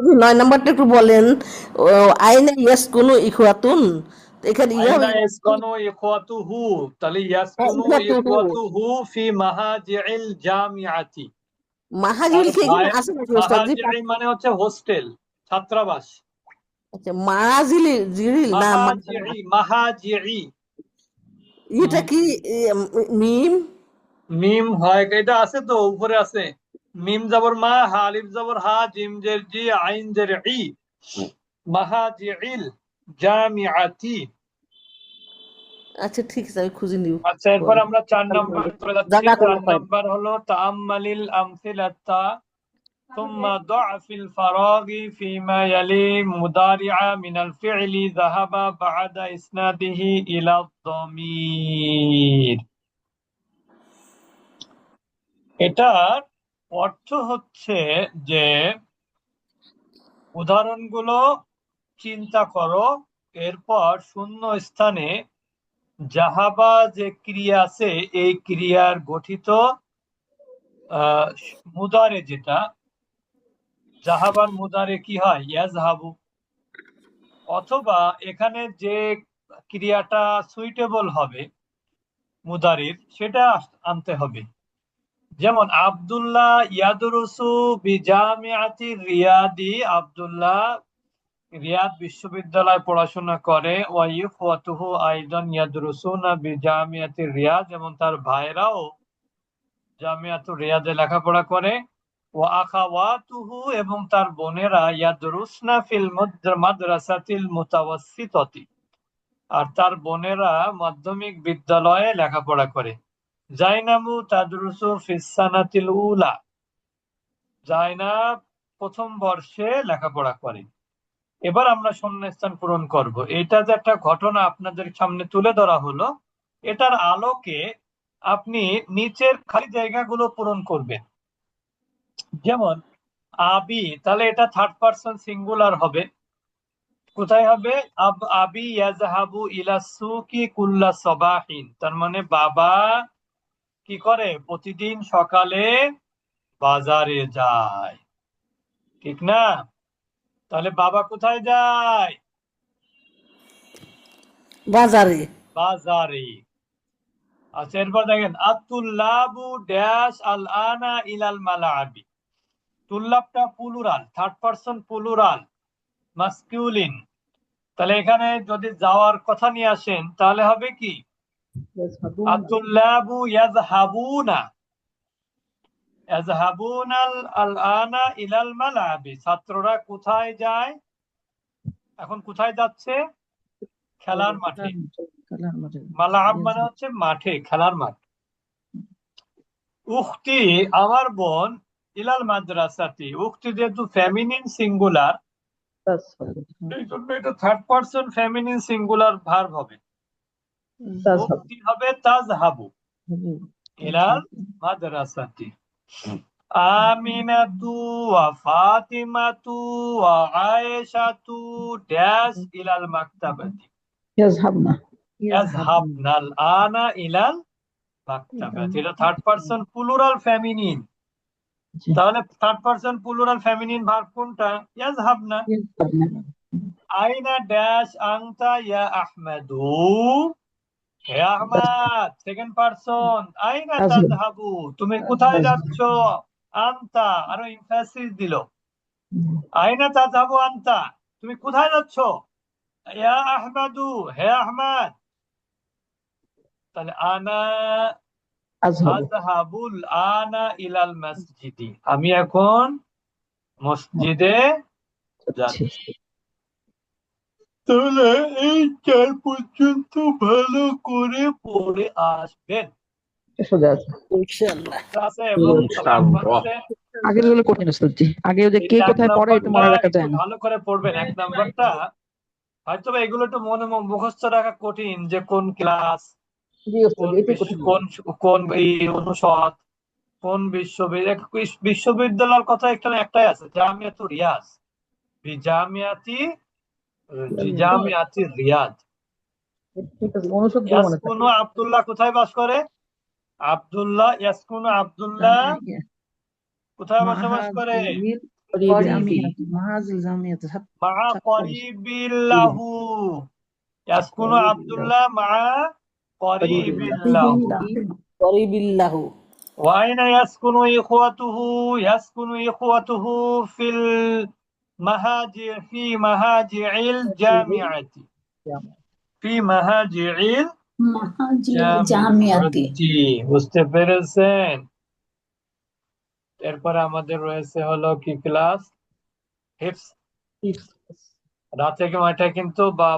নয় নাম্বারটা একটু বলেন। ও, আইনে ইয়াস কোনো ইখওয়াতুন? এখানে ইয়া ইখওয়াতুহু তাহলে। ইখওয়াতুহু ফি মাহাজিল জামিআতি। মাহাজিল কি মানে হচ্ছে হোস্টেল ছাত্রাবাস। আচ্ছা মাহাজিল জিরিল না মা- মাহাজিই মাহাজিই এটা কি মিম? মিম হয় এটা আছে তো উপরে আছে। মিম জবর মা হালিফ জবর হা জিম জের জি আইন জের ই মাহাজিল জামিআতি আচ্ছা ঠিক আছে আমি খুঁজে নিব আচ্ছা এরপর আমরা চার নাম্বার চলে যাচ্ছি জাযাকাল্লাহু চার খাইর। নাম্বার হলো তাআম্মালিল আমসিলাতা ثم ضع في الفراغ فيما يلي مضارع من الفعل ذهب بعد إسناده إلى الضمير এটার অর্থ হচ্ছে যে উদাহরণগুলো চিন্তা করো, এরপর শূন্য স্থানে জাহাবা যে ক্রিয়া আছে, এই ক্রিয়ার গঠিত মুদারে যেটা জাহাবার মুদারে কি হয়? ইয়াজহাবু। অথবা এখানে যে ক্রিয়াটা সুইটেবল হবে, মুদারির, সেটা আনতে হবে। যেমন আব্দুল্লাহ ইয়াদুরুসু বিজামিয়াতি রিয়াদি, আব্দুল্লাহ রিয়াদ বিশ্ববিদ্যালয়ে পড়াশোনা করে ওয়াইফ ওয়াতুহু আইদান ইয়াদরুসুনা বিজামিয়াতি রিয়াদ, যেমন তার ভাইরাও জামিয়াতুর রিয়াদে লেখাপড়া করে, ওয়া আখাওয়াতুহু এবং তার বোনেরা ইয়াদরুসনা ফিল মুদ- মাদ্রাসাতিল মুতাওয়াসসিতাতি। আর তার বোনেরা মাধ্যমিক বিদ্যালয়ে লেখাপড়া করে। জাইনাবু তাদরুসু ফিস সানাতিল উলা। জাইনাব প্রথম বর্ষে লেখাপড়া করে। এবার আমরা শূন্যস্থান পূরণ করব। এটা যে একটা ঘটনা আপনাদের সামনে তুলে ধরা হলো, এটার আলোকে আপনি নিচের খালি জায়গাগুলো পূরণ করবেন। যেমন, আবি, তাহলে এটা থার্ড পারসন সিঙ্গুলার হবে। কোথায় হবে? আব, আবি ইয়াজহাবু ইলা সুকি কুল্লা সবাহিন। তার মানে বাবা কি করে? প্রতিদিন সকালে বাজারে যায়। ঠিক না? তাহলে বাবা কোথায় যায়? বাজারে। বাজারে। আচ্ছা এরপর দেখেন আতুল্লাবু ড্যাশ আল আনা ইলাল মালাবি। তুল্লাবটা plural third person plural masculine. তাহলে এখানে যদি যাওয়ার কথা নিয়ে আসেন তাহলে হবে কি? আতুল্লাবু ইয়াযহাবুনা ইয়াযহাবুনাল আল আনা ইলাল মালাবি ছাত্ররা কোথায় যায়? এখন কোথায় যাচ্ছে? খেলার মাঠে। মালাব মানে হচ্ছে মাঠে খেলার মাঠ। উক্তি আমার বোন ইলাল মাদ্রাসাতি উক্তি যেহেতু ফেমিনিন সিঙ্গুলার এই জন্য এটা third person feminine singular verb হবে। ভক্তি হবে ইলাল মাদ্রাসাতি আমিনাতু ওয়া ফাতিমাতু ওয়া আয়েশাতু ড্যাশ ইলাল মাকতাবাতি। ইয়াজহাবনা। ইয়াজহাবনা আনা ইলাল থার্ড পারসন প্লুরাল ফেমিনিন তাহলে third person plural feminine verb কোনটা? ইয়াজহাবনা। আইনা ড্যাশ আংতা ইয়া আহমাদু। হে আহমদ সেকেন্ড পারসন আইনা তাযহাবু তুমি কোথায় যাচ্ছ? আনতা আরও ইমফাসিস দিল। আইনা তাযহাবু আনতা তুমি কোথায় যাচ্ছ? ইয়া আহমাদু হে আহমদ। তাহলে আনা আযহাবুল আনা ইলাল মসজিদি। আমি এখন মসজিদে যাচ্ছি। তাহলে এই চার পর্যন্ত ভালো করে পড়ে আসবেন। সোজা আছে। ইনশাআল্লাহ। ক্লাসে এবং ক্লাসে আগেরগুলো কঠিন আসতে আগে যে কে কোথায় পড়ে এটা মনে রাখা যায় না। ভালো করে পড়বেন। এক নাম্বারটা হয়তো এগুলো একটু মনে মুখস্থ রাখা কঠিন যে কোন ক্লাস কোন কোন কোন এই অনুষদ কোন বিশ্ববিদ্যালয় বিশ্ববিদ্যালয়ের কথা একটাই আছে জামিয়াতুর রিয়াজ। জামিয়াতি জামিয়াতি রিয়াদ। ইয়াসকুনু আব্দুল্লাহ কোথায় বাস করে? আব্দুল্লাহ ইয়াসকুনু আব্দুল্লাহ। কোথায় বসবাস করে? মা করিবিল্লাহু ইয়াসকুনু আব্দুল্লাহ মা করিবিল্লাহু করিবিল্লাহু ওয়াইনা ইয়াসকুনু ইখওয়াতুহু ইয়াসকুনু ইখওয়াতুহু ফিল মাহাজির ফি মাহাজিল জামিআতি ফি মাহাজিল জামিআতি বুঝতে পেরেছেন? এরপর আমাদের রয়েছে হলো কি ক্লাস হিপস রাত থেকে নয়টা কিন্তু বা